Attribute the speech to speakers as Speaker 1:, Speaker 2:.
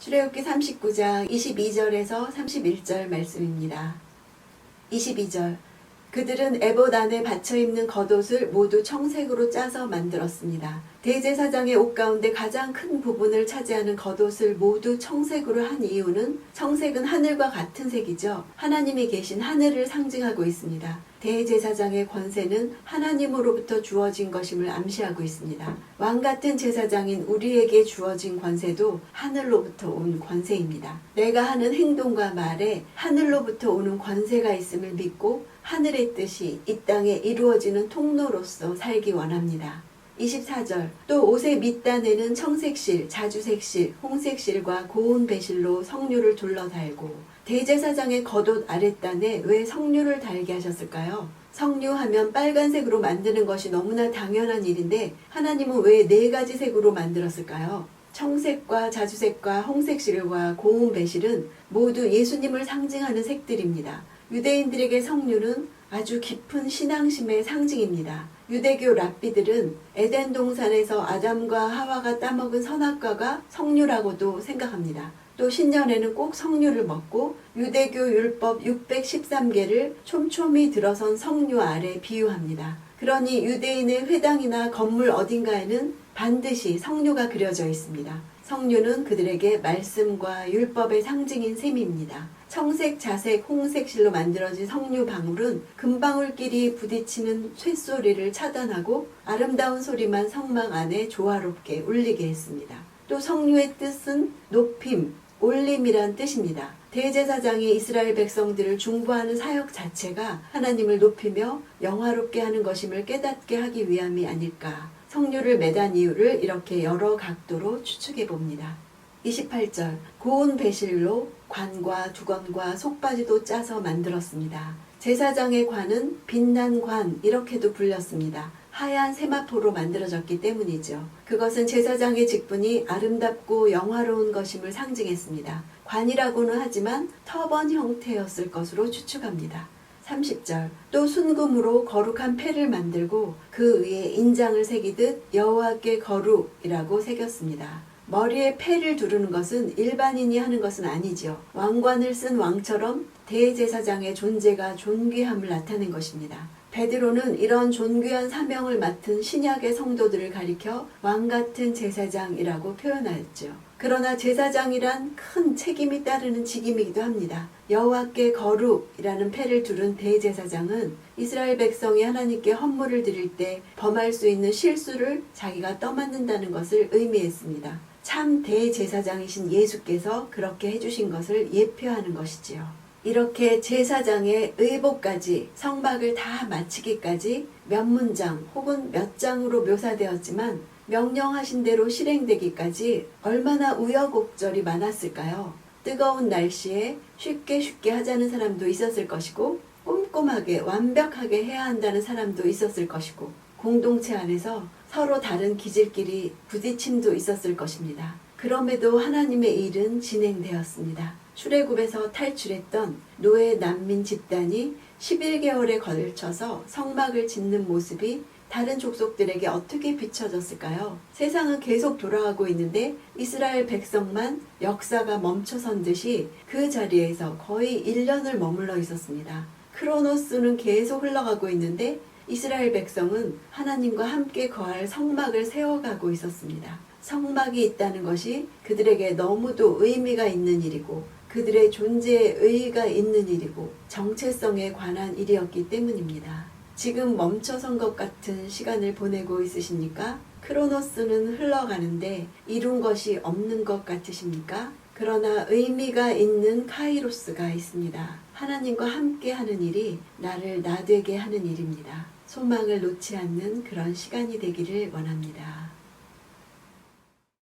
Speaker 1: 출애굽기 39장 22절에서 31절 말씀입니다. 22절 그들은 에봇 안에 받쳐 입는 겉옷을 모두 청색으로 짜서 만들었습니다. 대제사장의 옷 가운데 가장 큰 부분을 차지하는 겉옷을 모두 청색으로 한 이유는 청색은 하늘과 같은 색이죠. 하나님이 계신 하늘을 상징하고 있습니다. 대제사장의 권세는 하나님으로부터 주어진 것임을 암시하고 있습니다. 왕 같은 제사장인 우리에게 주어진 권세도 하늘로부터 온 권세입니다. 내가 하는 행동과 말에 하늘로부터 오는 권세가 있음을 믿고 하늘의 뜻이 이 땅에 이루어지는 통로로서 살기 원합니다. 24절 또 옷의 밑단에는 청색실, 자주색실, 홍색실과 고운 배실로 성류를 둘러 달고 대제사장의 겉옷 아랫단에 왜 성류를 달게 하셨을까요? 성류하면 빨간색으로 만드는 것이 너무나 당연한 일인데 하나님은 왜 네 가지 색으로 만들었을까요? 청색과 자주색과 홍색실과 고운 배실은 모두 예수님을 상징하는 색들입니다. 유대인들에게 성류는 아주 깊은 신앙심의 상징입니다. 유대교 랍비들은 에덴 동산에서 아담과 하와가 따먹은 선악과가 성류라고도 생각합니다. 또 신년에는 꼭 성류를 먹고 유대교 율법 613개를 촘촘히 들어선 성류 아래 비유합니다. 그러니 유대인의 회당이나 건물 어딘가에는 반드시 성류가 그려져 있습니다. 성류는 그들에게 말씀과 율법의 상징인 셈입니다. 청색, 자색, 홍색 실로 만들어진 성류 방울은 금방울끼리 부딪히는 쇳소리를 차단하고 아름다운 소리만 성막 안에 조화롭게 울리게 했습니다. 또 성류의 뜻은 높임, 올림이란 뜻입니다. 대제사장이 이스라엘 백성들을 중보하는 사역 자체가 하나님을 높이며 영화롭게 하는 것임을 깨닫게 하기 위함이 아닐까. 성류를 매단 이유를 이렇게 여러 각도로 추측해 봅니다. 28절 고운 배실로 관과 두건과 속바지도 짜서 만들었습니다. 제사장의 관은 빛난 관 이렇게도 불렸습니다. 하얀 세마포로 만들어졌기 때문이죠. 그것은 제사장의 직분이 아름답고 영화로운 것임을 상징했습니다. 관이라고는 하지만 터번 형태였을 것으로 추측합니다. 30절 또 순금으로 거룩한 패를 만들고 그 위에 인장을 새기듯 여호와께 거룩이라고 새겼습니다. 머리에 패를 두르는 것은 일반인이 하는 것은 아니지요. 왕관을 쓴 왕처럼 대제사장의 존재가 존귀함을 나타낸 것입니다. 베드로는 이런 존귀한 사명을 맡은 신약의 성도들을 가리켜 왕 같은 제사장이라고 표현하였죠. 그러나 제사장이란 큰 책임이 따르는 직임이기도 합니다. 여호와께 거룩이라는 패를 두른 대제사장은 이스라엘 백성이 하나님께 헌물을 드릴 때 범할 수 있는 실수를 자기가 떠맡는다는 것을 의미했습니다. 참 대제사장이신 예수께서 그렇게 해주신 것을 예표하는 것이지요. 이렇게 제사장의 의복까지 성박을 다 마치기까지 몇 문장 혹은 몇 장으로 묘사되었지만 명령하신 대로 실행되기까지 얼마나 우여곡절이 많았을까요? 뜨거운 날씨에 쉽게 쉽게 하자는 사람도 있었을 것이고 꼼꼼하게 완벽하게 해야 한다는 사람도 있었을 것이고 공동체 안에서 서로 다른 기질끼리 부딪힘도 있었을 것입니다. 그럼에도 하나님의 일은 진행되었습니다. 출애굽에서 탈출했던 노예 난민 집단이 11개월에 걸쳐서 성막을 짓는 모습이 다른 족속들에게 어떻게 비춰졌을까요? 세상은 계속 돌아가고 있는데 이스라엘 백성만 역사가 멈춰선 듯이 그 자리에서 거의 1년을 머물러 있었습니다. 크로노스는 계속 흘러가고 있는데 이스라엘 백성은 하나님과 함께 거할 성막을 세워가고 있었습니다. 성막이 있다는 것이 그들에게 너무도 의미가 있는 일이고 그들의 존재에 의의가 있는 일이고 정체성에 관한 일이었기 때문입니다. 지금 멈춰선 것 같은 시간을 보내고 있으십니까? 크로노스는 흘러가는데 이룬 것이 없는 것 같으십니까? 그러나 의미가 있는 카이로스가 있습니다. 하나님과 함께 하는 일이 나를 나되게 하는 일입니다. 소망을 놓지 않는 그런 시간이 되기를 원합니다.